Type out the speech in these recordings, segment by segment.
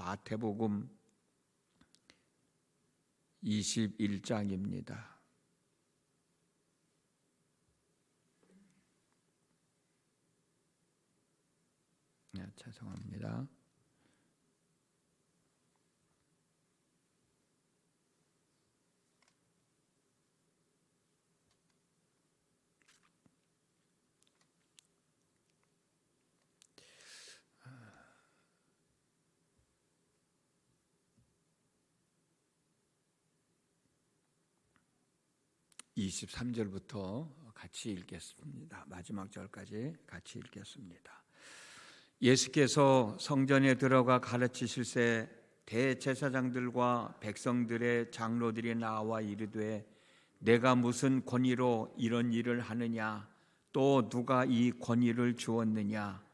마태복음 21장입니다. 네, 죄송합니다. (23절부터) 같이 읽겠습니다. 마지막 절까지 같이 읽겠습니다. 예수께서 성전에 들어가 가르치실 때 대제사장들과 백성들의 장로들이 나와 이르되 내가 무슨 권위로 이런 일을 하느냐 또 누가 이 권위를 주었느냐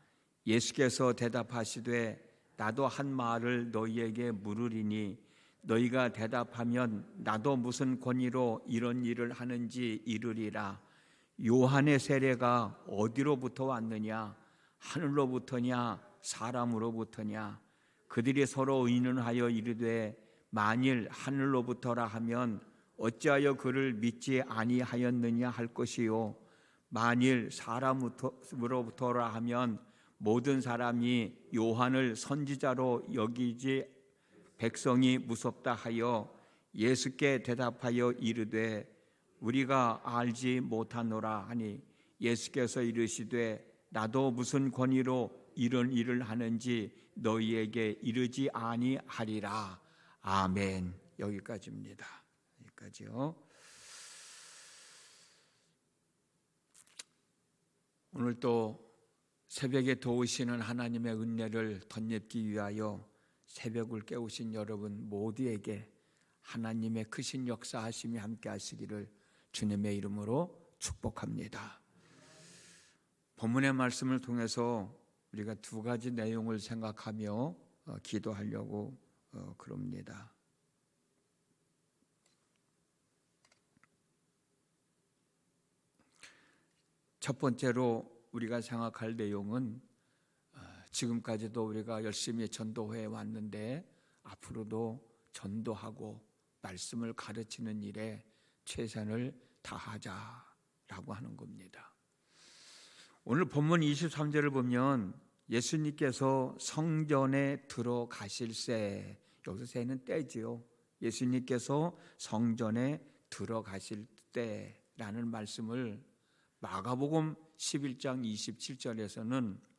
예수께서 대답하시되 나도 한 말을 너희에게 물으리니 너희가 대답하면 나도 무슨 권위로 이런 일을 하는지 이르리라. 요한의 세례가 어디로부터 왔느냐? 하늘로부터냐? 사람으로부터냐? 그들이 서로 의논하여 이르되 만일 하늘로부터라 하면 어찌하여 그를 믿지 아니하였느냐 할 것이요. 만일 사람으로부터라 하면 모든 사람이 요한을 선지자로 여기지 백성이 무섭다 하여 예수께 대답하여 이르되 우리가 알지 못하노라 하니 예수께서 이르시되 나도 무슨 권위로 이런 일을 하는지 너희에게 이르지 아니하리라. 아멘. 여기까지입니다. 여기까지요. 오늘 또 새벽에 도우시는 하나님의 은혜를 덧입기 위하여 새벽을 깨우신 여러분 모두에게 하나님의 크신 역사하심이 함께 하시기를 주님의 이름으로 축복합니다. 본문의 말씀을 통해서 우리가 두 가지 내용을 생각하며 어, 기도하려고 어, 그럽니다. 첫 번째로 우리가 생각할 내용은 어, 지금까지도 우리가 열심히 전도해 왔는데 앞으로도 전도하고 말씀을 가르치는 일에 최선을 다하자라고 하는 겁니다. 오늘 본문 23절을 보면 예수님께서 성전에 들어가실 새 여기서 새는 때지요. 예수님께서 성전에 들어가실 때라는 말씀을 마가복음 11장 27절에서는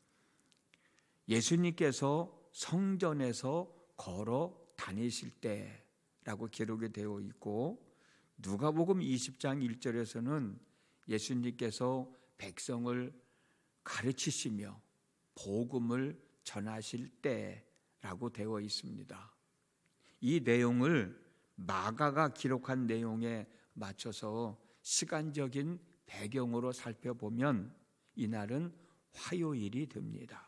예수님께서 성전에서 걸어 다니실 때라고 기록이 되어 있고 누가복음 20장 1절에서는 예수님께서 백성을 가르치시며 복음을 전하실 때라고 되어 있습니다. 이 내용을 마가가 기록한 내용에 맞춰서 시간적인 배경으로 살펴보면 이날은 화요일이 됩니다.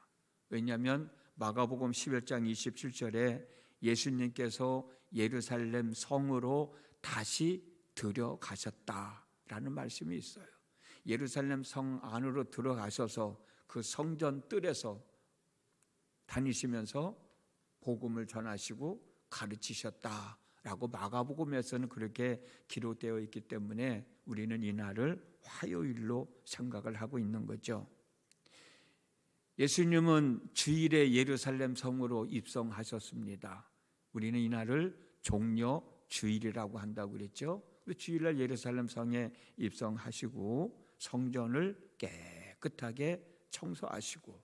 왜냐하면 마가복음 11장 27절에 예수님께서 예루살렘 성으로 다시 들어가셨다라는 말씀이 있어요. 예루살렘 성 안으로 들어가셔서 그 성전 뜰에서 다니시면서 복음을 전하시고 가르치셨다라고 마가복음에서는 그렇게 기록되어 있기 때문에 우리는 이날을 화요일로 생각을 하고 있는 거죠. 예수님은 주일에 예루살렘 성으로 입성하셨습니다. 우리는 이날을 종려 주일이라고 한다고 그랬죠. 주일날 예루살렘 성에 입성하시고 성전을 깨끗하게 청소하시고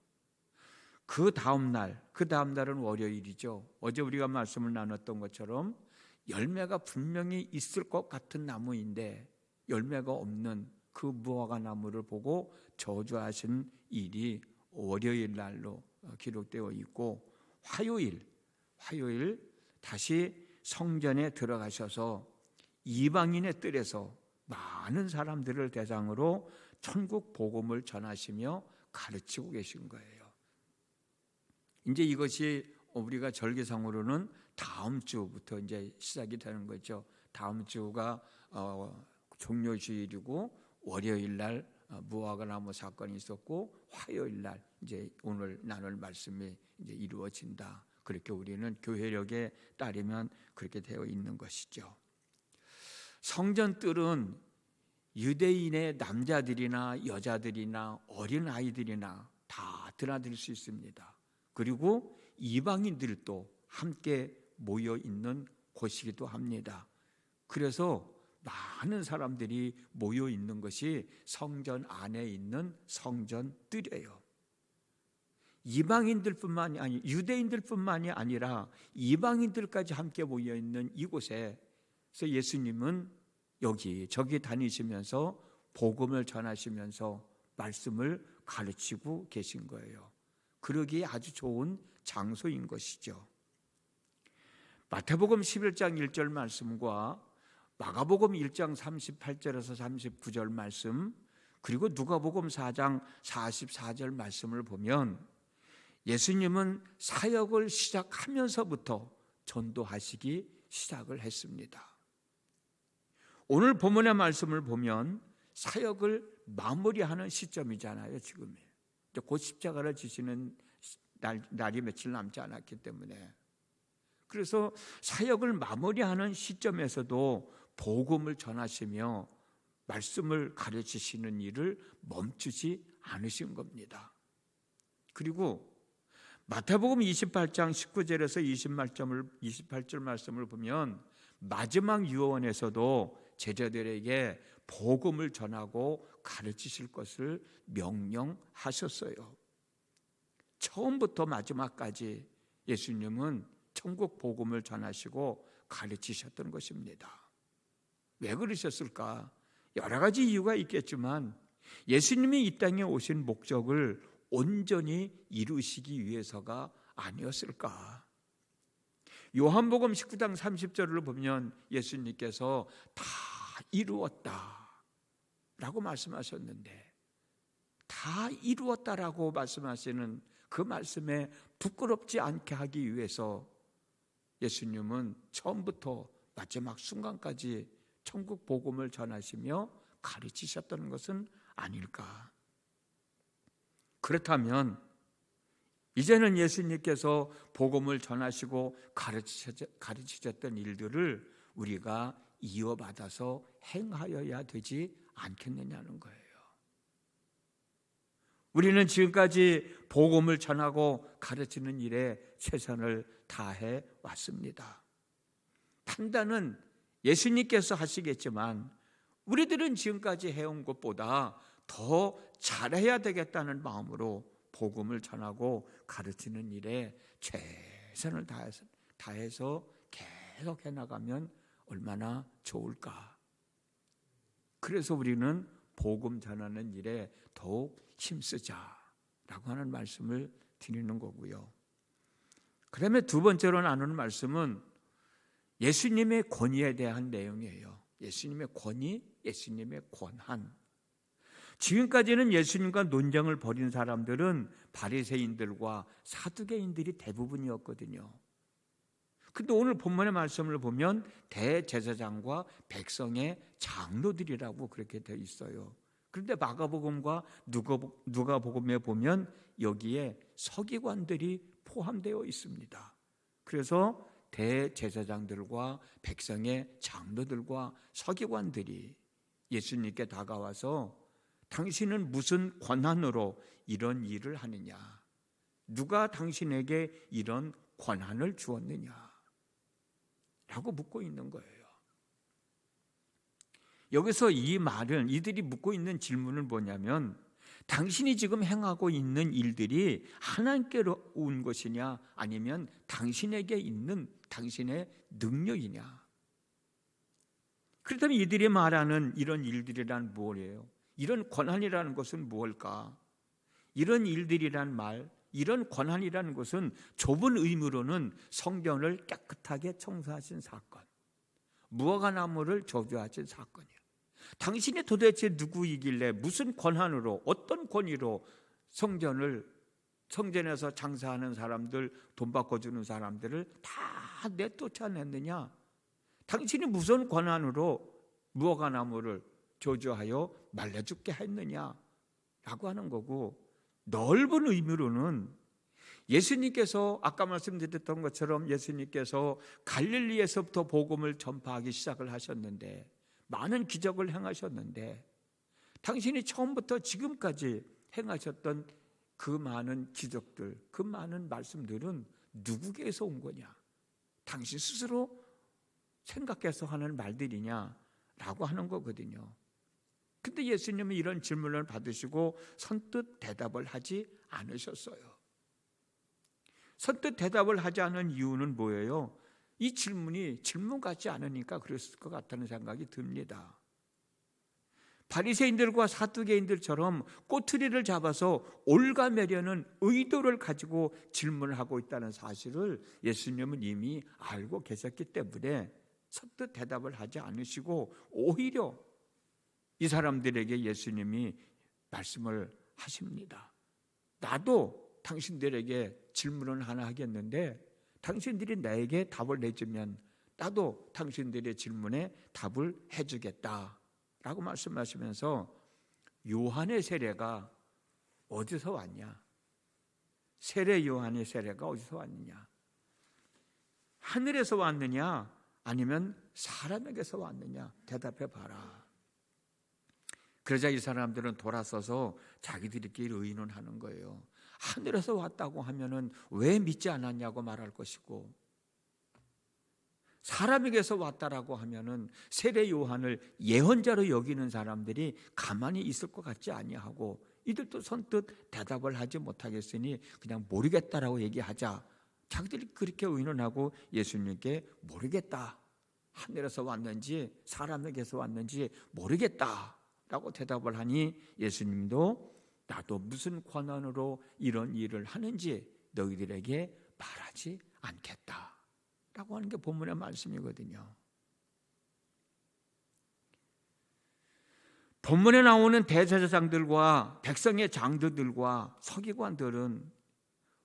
그 다음 날, 그 다음 날은 월요일이죠. 어제 우리가 말씀을 나눴던 것처럼 열매가 분명히 있을 것 같은 나무인데 열매가 없는 그 무화과 나무를 보고 저주하신 일이 월요일 날로 기록되어 있고 화요일, 화요일 다시 성전에 들어가셔서 이방인의 뜰에서 많은 사람들을 대상으로 천국 복음을 전하시며 가르치고 계신 거예요. 이제 이것이 우리가 절기상으로는 다음 주부터 이제 시작이 되는 거죠. 다음 주가 어, 종료주일이고 월요일 날 어, 무화과 나무 사건이 있었고 화요일 날 이제 오늘 나눌 말씀이 이제 이루어진다. 그렇게 우리는 교회력에 따르면 그렇게 되어 있는 것이죠. 성전 뜰은 유대인의 남자들이나 여자들이나 어린 아이들이나 다 드나들 수 있습니다. 그리고 이방인들도 함께 모여 있는 곳이기도 합니다. 그래서 많은 사람들이 모여 있는 것이 성전 안에 있는 성전 뜰이에요. 이방인들뿐만이 아니 유대인들뿐만이 아니라 이방인들까지 함께 모여 있는 이곳에 서 예수님은 여기 저기 다니시면서 복음을 전하시면서 말씀을 가르치고 계신 거예요. 그러기에 아주 좋은 장소인 것이죠. 마태복음 11장 1절 말씀과 마가복음 1장 38절에서 39절 말씀 그리고 누가복음 4장 44절 말씀을 보면 예수님은 사역을 시작하면서부터 전도하시기 시작을 했습니다. 오늘 본문의 말씀을 보면 사역을 마무리하는 시점이잖아요, 지금이. 곧 십자가를 지시는 날, 날이 며칠 남지 않았기 때문에. 그래서 사역을 마무리하는 시점에서도 복음을 전하시며 말씀을 가르치시는 일을 멈추지 않으신 겁니다. 그리고 마태복음 28장 19절에서 20말씀을 28절 말씀을 보면 마지막 유언에서도 제자들에게 복음을 전하고 가르치실 것을 명령하셨어요. 처음부터 마지막까지 예수님은 천국 복음을 전하시고 가르치셨던 것입니다. 왜 그러셨을까? 여러 가지 이유가 있겠지만 예수님이 이 땅에 오신 목적을 온전히 이루시기 위해서가 아니었을까? 요한복음 19장 30절을 보면 예수님께서 다 이루었다 라고 말씀하셨는데 다 이루었다라고 말씀하시는 그 말씀에 부끄럽지 않게 하기 위해서 예수님은 처음부터 마지막 순간까지 천국 복음을 전하시며 가르치셨다는 것은 아닐까? 그렇다면 이제는 예수님께서 복음을 전하시고 가르치셨던 일들을 우리가 이어받아서 행하여야 되지 않겠느냐는 거예요. 우리는 지금까지 복음을 전하고 가르치는 일에 최선을 다해 왔습니다. 판단은 예수님께서 하시겠지만 우리들은 지금까지 해온 것보다 더 잘해야 되겠다는 마음으로 복음을 전하고 가르치는 일에 최선을 다해서, 다해서 계속 해나가면 얼마나 좋을까. 그래서 우리는 복음 전하는 일에 더욱 힘쓰자라고 하는 말씀을 드리는 거고요. 그다음에 두 번째로 나누는 말씀은 예수님의 권위에 대한 내용이에요. 예수님의 권위, 예수님의 권한. 지금까지는 예수님과 논쟁을 벌인 사람들은 바리새인들과 사두개인들이 대부분이었거든요. 근데 오늘 본문의 말씀을 보면 대제사장과 백성의 장로들이라고 그렇게 되어 있어요. 그런데 마가복음과 누가복음에 보면 여기에 서기관들이 포함되어 있습니다. 그래서 대제사장들과 백성의 장로들과 서기관들이 예수님께 다가와서 당신은 무슨 권한으로 이런 일을 하느냐? 누가 당신에게 이런 권한을 주었느냐? 라고 묻고 있는 거예요. 여기서 이 말은 이들이 묻고 있는 질문은 뭐냐면 당신이 지금 행하고 있는 일들이 하나님께로 온 것이냐 아니면 당신에게 있는 당신의 능력이냐 그렇다면 이들이 말하는 이런 일들이란 무엇이에요? 이런 권한이라는 것은 무엇일까? 이런 일들이란 말, 이런 권한이라는 것은 좁은 의미로는 성경을 깨끗하게 청소하신 사건, 무화과 나무를 저주하신 사건이에요. 당신이 도대체 누구이길래 무슨 권한으로 어떤 권위로 성전을 성전에서 장사하는 사람들 돈 바꿔 주는 사람들을 다 내쫓아냈느냐? 당신이 무슨 권한으로 무화과 나무를 저주하여 말려 죽게 했느냐? 라고 하는 거고 넓은 의미로는 예수님께서 아까 말씀드렸던 것처럼 예수님께서 갈릴리에서부터 복음을 전파하기 시작을 하셨는데 많은 기적을 행하셨는데 당신이 처음부터 지금까지 행하셨던 그 많은 기적들, 그 많은 말씀들은 누구에게서 온 거냐? 당신 스스로 생각해서 하는 말들이냐 라고 하는 거거든요. 근데 예수님은 이런 질문을 받으시고 선뜻 대답을 하지 않으셨어요. 선뜻 대답을 하지 않은 이유는 뭐예요? 이 질문이 질문 같지 않으니까 그랬을 것 같다는 생각이 듭니다. 바리새인들과 사두개인들처럼 꼬투리를 잡아서 올가매려는 의도를 가지고 질문을 하고 있다는 사실을 예수님은 이미 알고 계셨기 때문에 선뜻 대답을 하지 않으시고 오히려 이 사람들에게 예수님이 말씀을 하십니다. 나도 당신들에게 질문을 하나 하겠는데 당신들이 나에게 답을 내주면 나도 당신들의 질문에 답을 해주겠다. 라고 말씀하시면서 요한의 세례가 어디서 왔냐? 세례 요한의 세례가 어디서 왔느냐? 하늘에서 왔느냐? 아니면 사람에게서 왔느냐? 대답해 봐라. 그러자 이 사람들은 돌아서서 자기들끼리 의논하는 거예요. 하늘에서 왔다고 하면은 왜 믿지 않았냐고 말할 것이고 사람에게서 왔다라고 하면은 세례 요한을 예언자로 여기는 사람들이 가만히 있을 것 같지 아니하고 이들도 선뜻 대답을 하지 못하겠으니 그냥 모르겠다라고 얘기하자. 자기들이 그렇게 의논하고 예수님께 모르겠다. 하늘에서 왔는지 사람에게서 왔는지 모르겠다라고 대답을 하니 예수님도 나도 무슨 권한으로 이런 일을 하는지 너희들에게 말하지 않겠다. 라고 하는 게 본문의 말씀이거든요. 본문에 나오는 대제사장들과 백성의 장들들과 서기관들은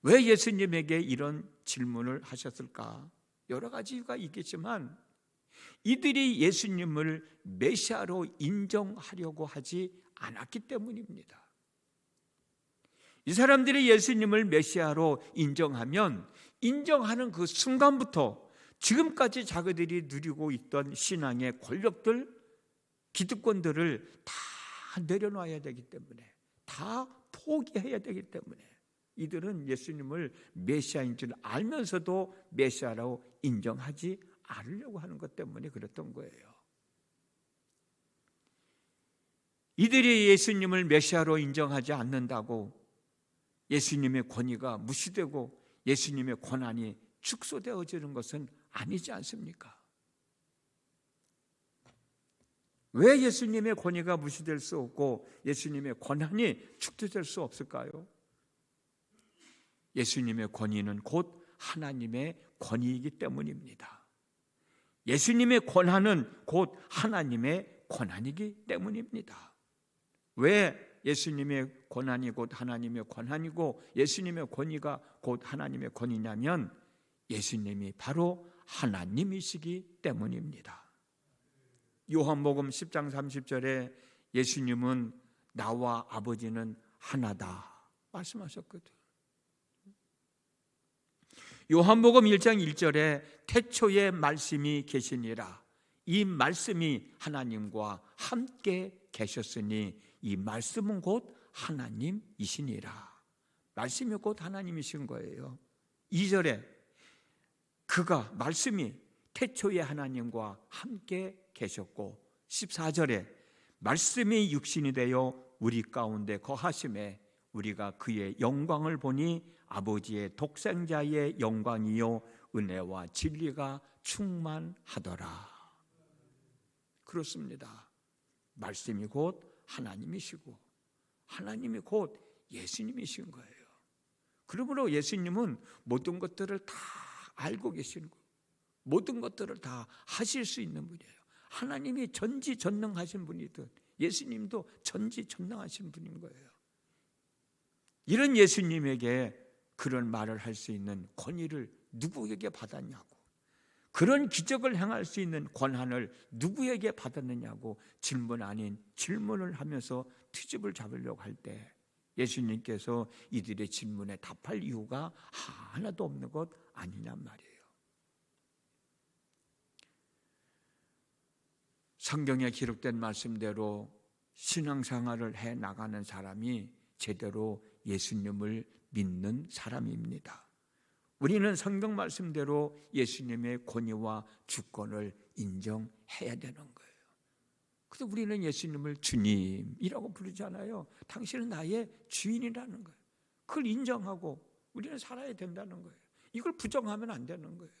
왜 예수님에게 이런 질문을 하셨을까? 여러 가지 이유가 있겠지만 이들이 예수님을 메시아로 인정하려고 하지 않았기 때문입니다. 이 사람들이 예수님을 메시아로 인정하면 인정하는 그 순간부터 지금까지 자기들이 누리고 있던 신앙의 권력들, 기득권들을 다 내려놔야 되기 때문에 다 포기해야 되기 때문에 이들은 예수님을 메시아인 줄 알면서도 메시아라고 인정하지 않으려고 하는 것 때문에 그랬던 거예요. 이들이 예수님을 메시아로 인정하지 않는다고 예수님의 권위가 무시되고 예수님의 권한이 축소되어지는 것은 아니지 않습니까? 왜 예수님의 권위가 무시될 수 없고 예수님의 권한이 축소될 수 없을까요? 예수님의 권위는 곧 하나님의 권위이기 때문입니다. 예수님의 권한은 곧 하나님의 권한이기 때문입니다. 왜 예수님의 권한이 곧 하나님의 권한이고 예수님의 권위가 곧 하나님의 권위냐면 예수님이 바로 하나님이시기 때문입니다. 요한복음 10장 30절에 예수님은 나와 아버지는 하나다 말씀하셨거든. 요한복음 1장 1절에 태초에 말씀이 계시니라. 이 말씀이 하나님과 함께 계셨으니 이 말씀은 곧 하나님이시니라. 말씀이 곧 하나님이신 거예요. 2절에 그가 말씀이 태초에 하나님과 함께 계셨고 14절에 말씀이 육신이 되어 우리 가운데 거하심에 우리가 그의 영광을 보니 아버지의 독생자의 영광이요 은혜와 진리가 충만하더라. 그렇습니다. 말씀이 곧 하나님이시고 하나님이 곧 예수님이신 거예요. 그러므로 예수님은 모든 것들을 다 알고 계시는 거예요. 모든 것들을 다 하실 수 있는 분이에요. 하나님이 전지전능하신 분이든 예수님도 전지전능하신 분인 거예요. 이런 예수님에게 그런 말을 할 수 있는 권위를 누구에게 받았냐고. 그런 기적을 행할 수 있는 권한을 누구에게 받았느냐고 질문 아닌 질문을 하면서 트집을 잡으려고 할 때 예수님께서 이들의 질문에 답할 이유가 하나도 없는 것 아니냔 말이에요. 성경에 기록된 말씀대로 신앙생활을 해 나가는 사람이 제대로 예수님을 믿는 사람입니다. 우리는 성경 말씀대로 예수님의 권위와 주권을 인정해야 되는 거예요. 그래서 우리는 예수님을 주님이라고 부르잖아요. 당신은 나의 주인이라는 거예요. 그걸 인정하고 우리는 살아야 된다는 거예요. 이걸 부정하면 안 되는 거예요.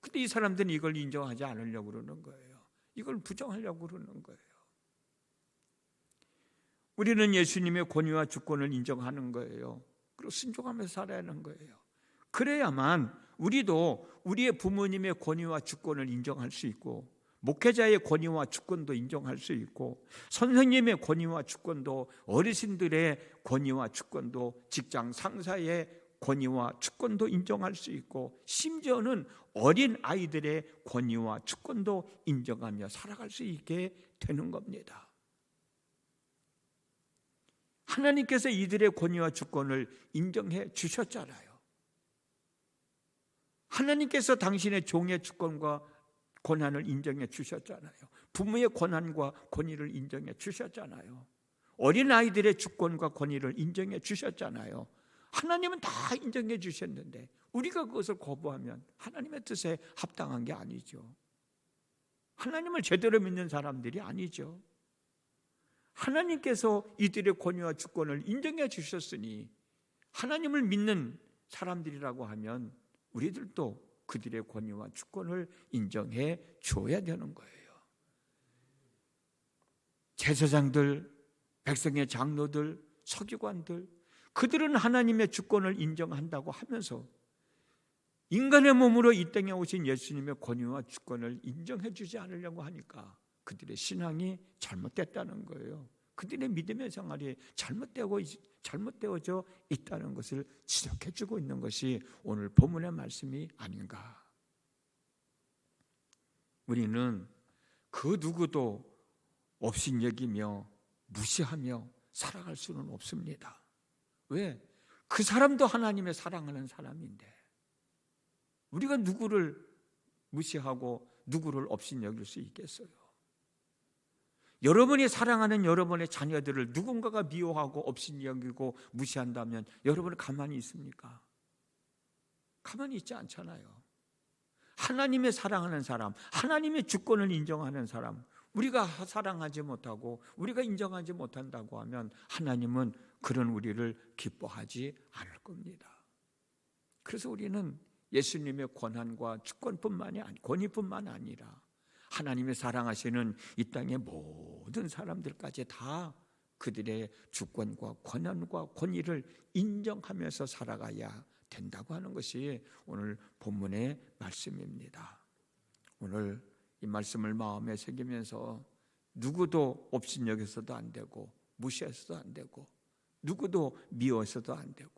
근데 이 사람들은 이걸 인정하지 않으려고 그러는 거예요. 이걸 부정하려고 그러는 거예요. 우리는 예수님의 권위와 주권을 인정하는 거예요. 그리고 순종하면서 살아야 하는 거예요. 그래야만 우리도 우리의 부모님의 권위와 주권을 인정할 수 있고 목회자의 권위와 주권도 인정할 수 있고 선생님의 권위와 주권도 어르신들의 권위와 주권도 직장 상사의 권위와 주권도 인정할 수 있고 심지어는 어린 아이들의 권위와 주권도 인정하며 살아갈 수 있게 되는 겁니다. 하나님께서 이들의 권위와 주권을 인정해 주셨잖아요. 하나님께서 당신의 종의 주권과 권한을 인정해 주셨잖아요. 부모의 권한과 권위를 인정해 주셨잖아요. 어린 아이들의 주권과 권위를 인정해 주셨잖아요. 하나님은 다 인정해 주셨는데 우리가 그것을 거부하면 하나님의 뜻에 합당한 게 아니죠. 하나님을 제대로 믿는 사람들이 아니죠. 하나님께서 이들의 권위와 주권을 인정해 주셨으니 하나님을 믿는 사람들이라고 하면 우리들도 그들의 권위와 주권을 인정해 줘야 되는 거예요. 제사장들, 백성의 장로들, 서기관들, 그들은 하나님의 주권을 인정한다고 하면서 인간의 몸으로 이 땅에 오신 예수님의 권위와 주권을 인정해 주지 않으려고 하니까 그들의 신앙이 잘못됐다는 거예요. 그들의 믿음의 생활이 잘못되고 잘못되어져 있다는 것을 지적해 주고 있는 것이 오늘 본문의 말씀이 아닌가. 우리는 그 누구도 없인 여기며 무시하며 살아갈 수는 없습니다. 왜? 그 사람도 하나님의 사랑하는 사람인데 우리가 누구를 무시하고 누구를 없인 여길 수 있겠어요? 여러분이 사랑하는 여러분의 자녀들을 누군가가 미워하고 없인 여기고 무시한다면 여러분은 가만히 있습니까? 가만히 있지 않잖아요. 하나님의 사랑하는 사람, 하나님의 주권을 인정하는 사람, 우리가 사랑하지 못하고 우리가 인정하지 못한다고 하면 하나님은 그런 우리를 기뻐하지 않을 겁니다. 그래서 우리는 예수님의 권한과 주권뿐만이 아니 권위뿐만 아니라 하나님의 사랑하시는 이 땅의 모든 사람들까지 다 그들의 주권과 권한과 권위를 인정하면서 살아가야 된다고 하는 것이 오늘 본문의 말씀입니다. 오늘 이 말씀을 마음에 새기면서 누구도 업신여겨서도 안 되고 무시해서도 안 되고 누구도 미워서도 안 되고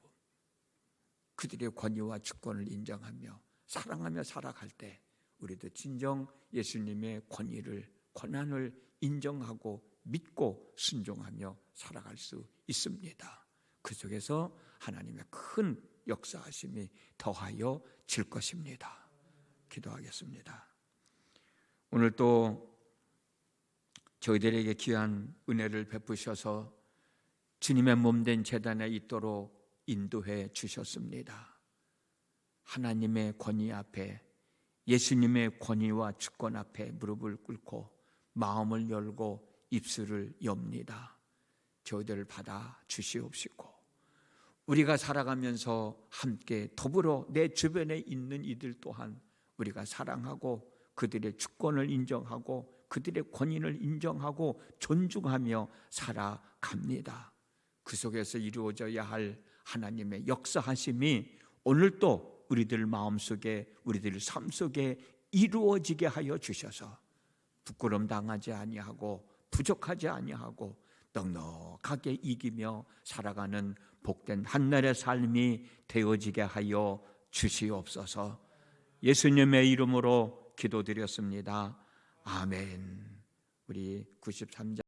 그들의 권위와 주권을 인정하며 사랑하며 살아갈 때 우리도 진정 예수님의 권위를 권한을 인정하고 믿고 순종하며 살아갈 수 있습니다. 그 속에서 하나님의 큰 역사하심이 더하여 질 것입니다. 기도하겠습니다. 오늘 또 저희들에게 귀한 은혜를 베푸셔서 주님의 몸된 재단에 있도록 인도해 주셨습니다. 하나님의 권위 앞에 예수님의 권위와 주권 앞에 무릎을 꿇고 마음을 열고 입술을 엽니다. 저희들을 받아 주시옵시고 우리가 살아가면서 함께 더불어 내 주변에 있는 이들 또한 우리가 사랑하고 그들의 주권을 인정하고 그들의 권위를 인정하고 존중하며 살아갑니다. 그 속에서 이루어져야 할 하나님의 역사하심이 오늘도 우리들 마음속에 우리들 삶 속에 이루어지게 하여 주셔서 부끄럼 당하지 아니하고 부족하지 아니하고 넉넉하게 이기며 살아가는 복된 한날의 삶이 되어지게 하여 주시옵소서. 예수님의 이름으로 기도드렸습니다. 아멘. 우리 93장